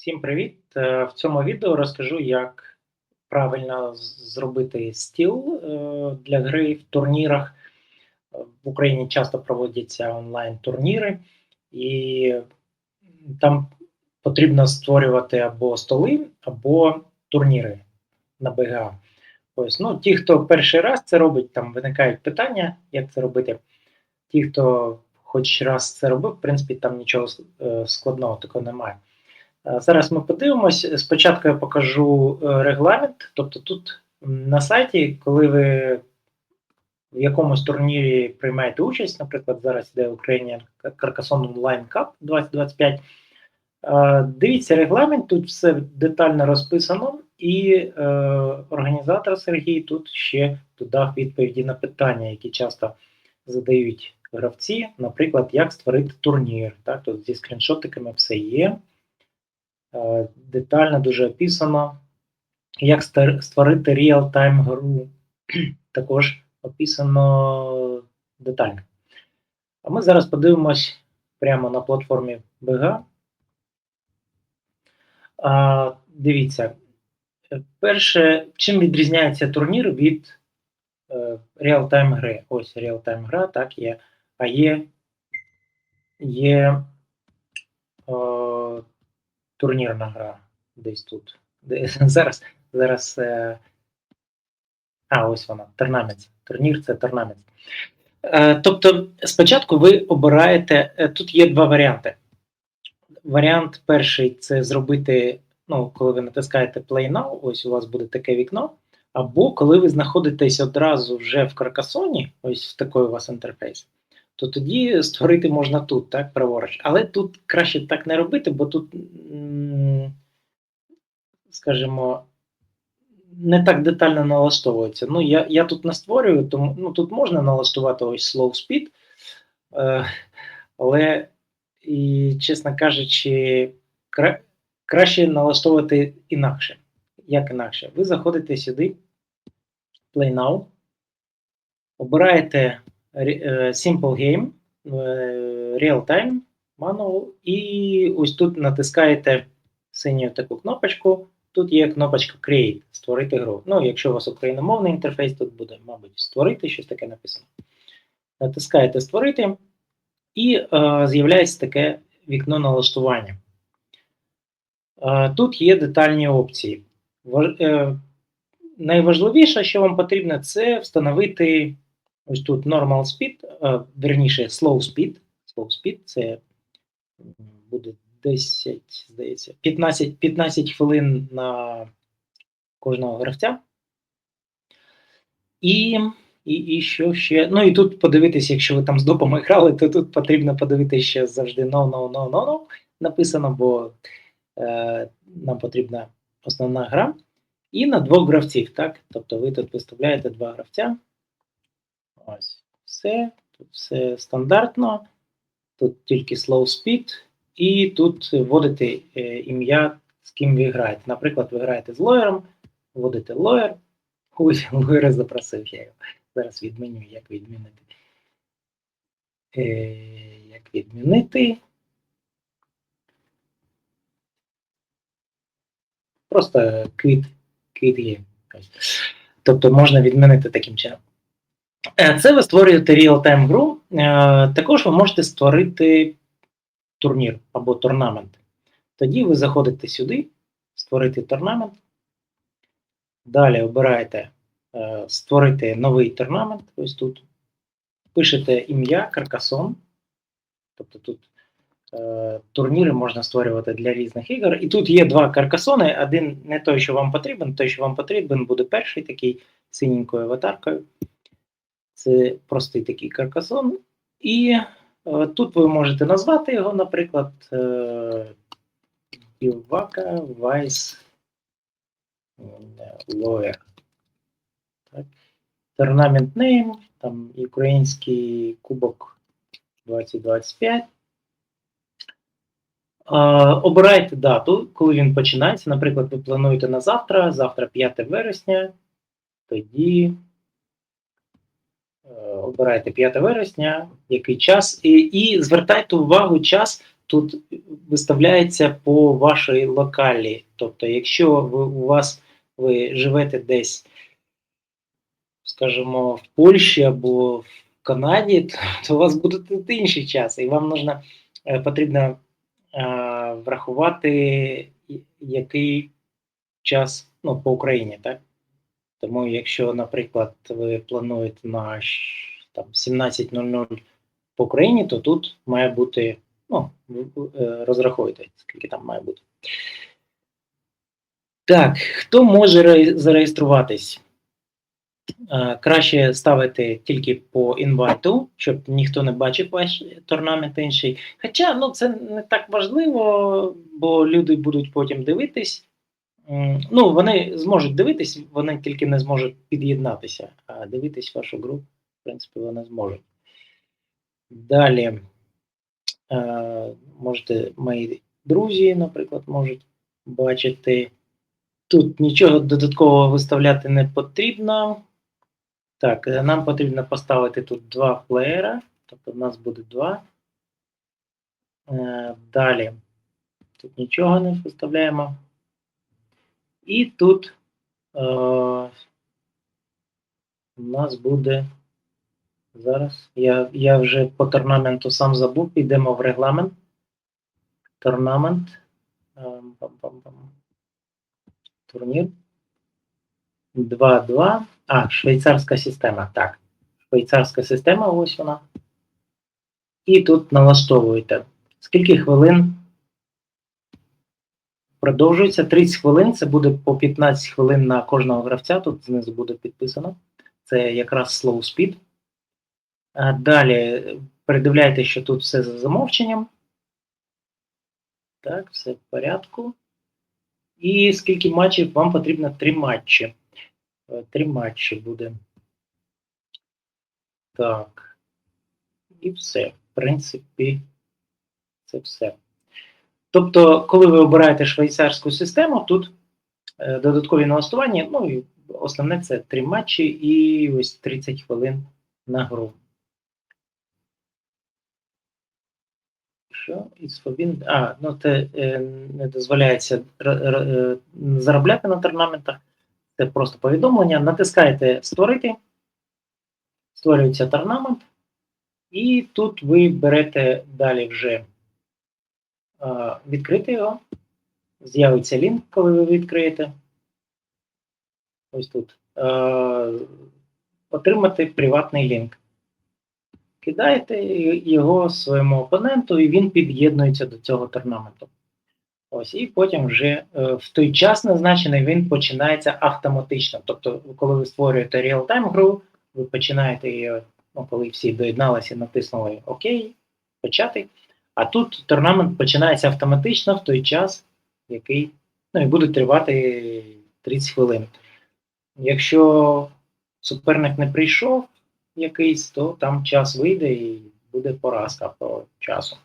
Всім привіт! Е, В цьому відео розкажу, як правильно зробити стіл е, для гри в турнірах. В Україні часто проводяться онлайн-турніри, і там потрібно створювати або столи, або турніри на БГА. Ось, ну, ті, хто перший раз це робить, там виникають питання, як це робити. Ті, хто хоч раз це робив, в принципі, там нічого е, складного такого немає. Е, Зараз ми подивимось. Спочатку я покажу е, регламент. Тобто тут на сайті, коли ви в якомусь турнірі приймаєте участь, наприклад, зараз йде Ukrainian Carcassonne Online Cup 2025. е, Дивіться регламент, тут все детально розписано, і е, організатор Сергій тут ще додав відповіді на питання, які часто задають гравці, наприклад, як створити турнір. Так, тут зі скріншотиками все є. Е, Детально дуже описано. Як створити реал-тайм гру, також описано детально. А ми зараз подивимось прямо на платформі BGA. А, дивіться, перше, чим відрізняється турнір від е, реал-тайм гри? Ось реал-тайм гра, так є. А є, є е, турнірна гра десь тут. Зараз, зараз. Е, а, ось вона, торнамент. Турнір це торнамент. Е, тобто, спочатку ви обираєте. е, Тут є два варіанти. Варіант перший це зробити, ну, коли ви натискаєте Play Now, ось у вас буде таке вікно. Або коли ви знаходитесь одразу вже в Каркасоні, ось такий у вас інтерфейс, то тоді створити можна тут, так, праворуч. Але тут краще так не робити, бо тут, скажімо, не так детально налаштовується. Ну, я, я тут не створюю, тому ну, тут можна налаштувати ось slow speed, е, але, і, чесно кажучи, кра, краще налаштовувати інакше. Як інакше? Ви заходите сюди, Play Now, обираєте Simple Game, е, Real Time, Manual, і ось тут натискаєте синю таку кнопочку. Тут є кнопочка Create, створити гру. Ну, якщо у вас україномовний інтерфейс, тут буде, мабуть, створити щось таке написано. Натискаєте Створити, і е, з'являється таке вікно налаштування. Е, тут є детальні опції. Ва- е, найважливіше, що вам потрібно, це встановити ось тут Normal Speed, е, верніше Slow Speed. Slow Speed це буде 10, здається, 15, 15 хвилин на кожного гравця. І, і, і що ще? Ну і тут подивитися, якщо ви там з допами грали, то тут потрібно подивитися ще завжди no, no, no, no, no написано, бо е, нам потрібна основна гра. І на двох гравців, так? Тобто ви тут виставляєте два гравця. Ось все. Тут все стандартно. Тут тільки slow speed, і тут вводите е, ім'я, з ким ви граєте. Наприклад, ви граєте з лоєром, вводите лоєр. Ой, лоєра запросив я його. Зараз відміню, як відмінити. Е, як відмінити. Просто квіт, квіт є. Тобто можна відмінити таким чином. Е, Це ви створюєте real-time гру. Е, Також ви можете створити турнір або торнамент. Тоді ви заходите сюди, створити торнамент. Далі обираєте е, створити новий торнамент. Ось тут. Пишете ім'я Каркасон. Тобто тут е, турніри можна створювати для різних ігор. І тут є два каркасони. Один не той, що вам потрібен, той, що вам потрібен, буде перший такий синенькою аватаркою. Це простий такий каркасон. І е, тут ви можете назвати його, наприклад, е, Івака Вайс Lawyer. Так. Tournament name, там український кубок 2025. Е, Обирайте дату, коли він починається. Наприклад, ви плануєте на завтра, завтра 5 вересня, тоді е, обирайте 5 вересня, який час, і, і звертайте увагу час тут виставляється по вашій локалі. Тобто, якщо ви, у вас ви живете десь, скажімо, в Польщі або в Канаді, то, то у вас буде тут інший час, і вам нужно, е, потрібно е, врахувати, який час ну, по Україні, так? Тому, якщо, наприклад, ви плануєте на там, 17.00 по Україні, то тут має бути, ну, е, розрахуйте, скільки там має бути. Так, хто може зареєструватись? Е, Краще ставити тільки по інвайту, щоб ніхто не бачив ваш торнамент інший. Хоча ну, це не так важливо, бо люди будуть потім дивитись. Ну, вони зможуть дивитись, вони тільки не зможуть під'єднатися, а дивитись вашу гру, в принципі, вони зможуть. Далі, е, можете, мої друзі, наприклад, можуть бачити. Тут нічого додаткового виставляти не потрібно. Так, е, нам потрібно поставити тут два плеєра, тобто в нас буде два. Е, Далі. Тут нічого не виставляємо. І тут е, у нас буде. Зараз. Я, я вже по торнаменту сам забув, підемо в регламент. Торнамент. Пам-пам-пам. Турнір. 2-2. А, швейцарська система. Так. Швейцарська система, ось вона. І тут налаштовуєте. Скільки хвилин продовжується? 30 хвилин. Це буде по 15 хвилин на кожного гравця. Тут знизу буде підписано. Це якраз slow speed. Далі передивляйте, що тут все за замовченням. Так, все в порядку. І скільки матчів вам потрібно? Три матчі. Е, Три матчі буде. Так. І все. В принципі, це все. Тобто, коли ви обираєте швейцарську систему, тут е, додаткові налаштування, ну і основне це три матчі і ось 30 хвилин на гру. Що із Фобін? А, ну це е, не дозволяється е, заробляти на торнаментах. Це просто повідомлення. Натискаєте Створити, створюється торнамент, і тут ви берете далі вже відкрити його. З'явиться лінк, коли ви відкриєте. Ось тут. Е, отримати приватний лінк. Кидаєте його своєму опоненту, і він під'єднується до цього торнаменту. Ось, і потім вже е, в той час назначений він починається автоматично. Тобто, коли ви створюєте реал-тайм гру, ви починаєте її, ну, коли всі доєдналися, натиснули ОК, почати. А тут торнамент починається автоматично в той час, який ну, і буде тривати 30 хвилин. Якщо суперник не прийшов якийсь, то там час вийде і буде поразка по часу.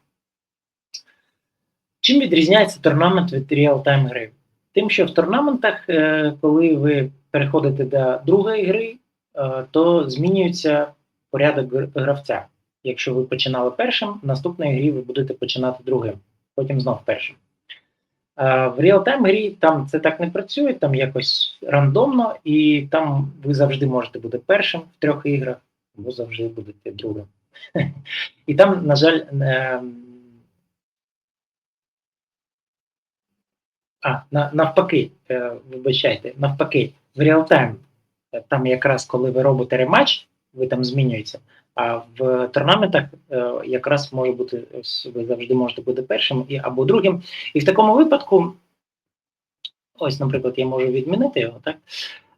Чим відрізняється торнамент від реал-тайм гри? Тим, що в торнаментах, е, коли ви переходите до другої гри, е, то змінюється порядок гравця. Якщо ви починали першим, в наступній грі ви будете починати другим, потім знов першим. А в реал-тайм грі там це так не працює, там якось рандомно, і там ви завжди можете бути першим в трьох іграх, або завжди будете другим. І там, на жаль, ем, а, навпаки, е, вибачайте, навпаки, в реал-тайм, е, там якраз коли ви робите рематч, ви там змінюєтеся. А в торнаментах е, якраз може бути, ви завжди можете бути першим і, або другим. І в такому випадку, ось, наприклад, я можу відмінити його, так?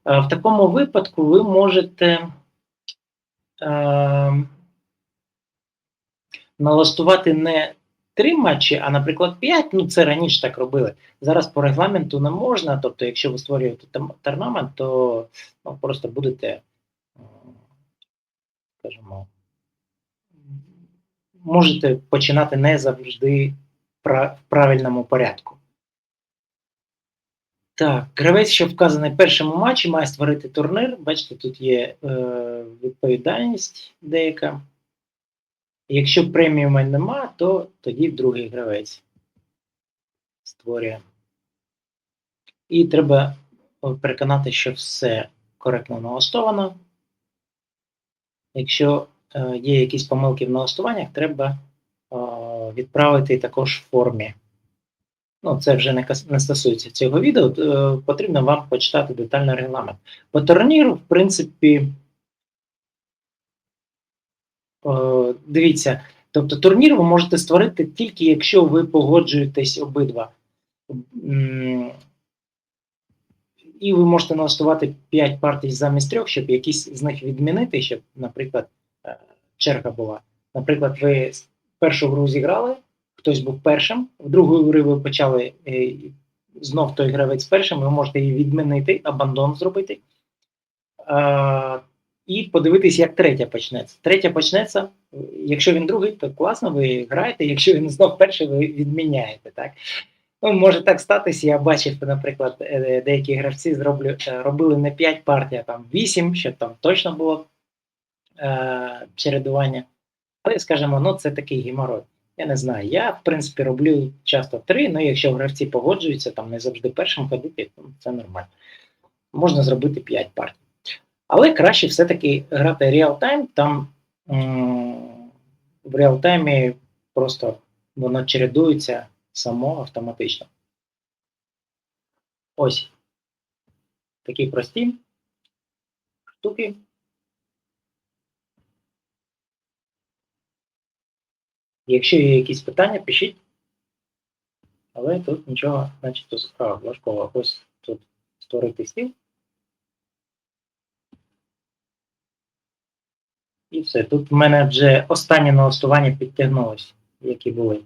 Е, В такому випадку ви можете е, налаштувати не три матчі, а, наприклад, п'ять. Ну, це раніше так робили. Зараз по регламенту не можна. Тобто, якщо ви створюєте там торнамент, то ну, просто будете, скажімо, можете починати не завжди в правильному порядку. Так, гравець, що вказаний в першому матчі, має створити турнір. Бачите, тут є е, відповідальність деяка. Якщо преміума нема, то тоді другий гравець створює. І треба переконати, що все коректно налаштовано. Якщо е, є якісь помилки в налаштуваннях, треба е, відправити також в формі. Ну, це вже не, стосується цього відео. е, потрібно вам почитати детальний регламент. По турніру, в принципі, дивіться, тобто турнір ви можете створити тільки якщо ви погоджуєтесь обидва. І ви можете налаштувати 5 партій замість трьох, щоб якісь з них відмінити, щоб, наприклад, е, черга була. Наприклад, ви першу гру зіграли, хтось був першим, в другу гру ви почали е, знов той гравець першим, ви можете її відмінити, абандон зробити. Е, і подивитись, як третя почнеться. Третя почнеться, якщо він другий, то класно, ви граєте, якщо він знов перший, ви відміняєте. Так? Ну, може так статися. Я бачив, наприклад, е, деякі гравці зроблю, е, робили не 5 партій, а там 8, щоб там точно було е, чередування. Але скажімо, ну це такий геморой. Я не знаю. Я, в принципі, роблю часто 3, ну якщо гравці погоджуються, там не завжди першим ходити, то це нормально. Можна зробити 5 партій. Але краще все-таки грати реал-тайм, там м- в реал-таймі просто воно чередується само автоматично. Ось. Такі прості штуки. Якщо є якісь питання, пишіть. Але тут нічого, значить, важкого. Ось тут створити стіл. І все. Тут в мене вже останні налаштування підтягнулось, які були.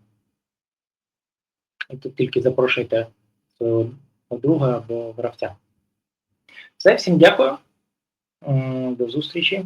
Тут тільки запрошуйте свого друга або гравця. Все, всім дякую. До зустрічі.